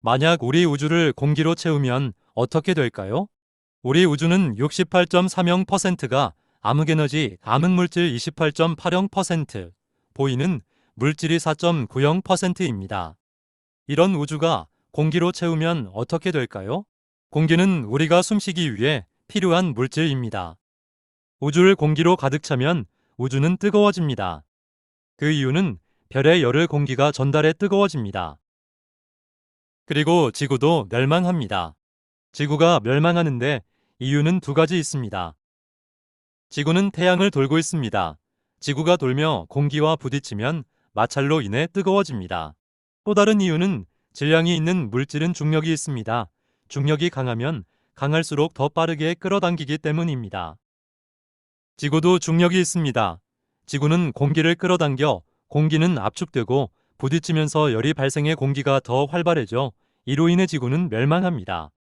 만약 우리 우주를 공기로 채우면 어떻게 될까요? 우리 우주는 68.30%가 암흑에너지, 암흑물질 28.80%, 보이는 물질이 4.90%입니다. 이런 우주가 공기로 채우면 어떻게 될까요? 공기는 우리가 숨쉬기 위해 필요한 물질입니다. 우주를 공기로 가득 차면 우주는 뜨거워집니다. 그 이유는 별의 열을 공기가 전달해 뜨거워집니다. 그리고 지구도 멸망합니다. 지구가 멸망하는데 이유는 두 가지 있습니다. 지구는 태양을 돌고 있습니다. 지구가 돌며 공기와 부딪히면 마찰로 인해 뜨거워집니다. 또 다른 이유는 질량이 있는 물질은 중력이 있습니다. 중력이 강하면 강할수록 더 빠르게 끌어당기기 때문입니다. 지구도 중력이 있습니다. 지구는 공기를 끌어당겨 공기는 압축되고 부딪히면서 열이 발생해 공기가 더 활발해져 이로 인해 지구는 멸망합니다.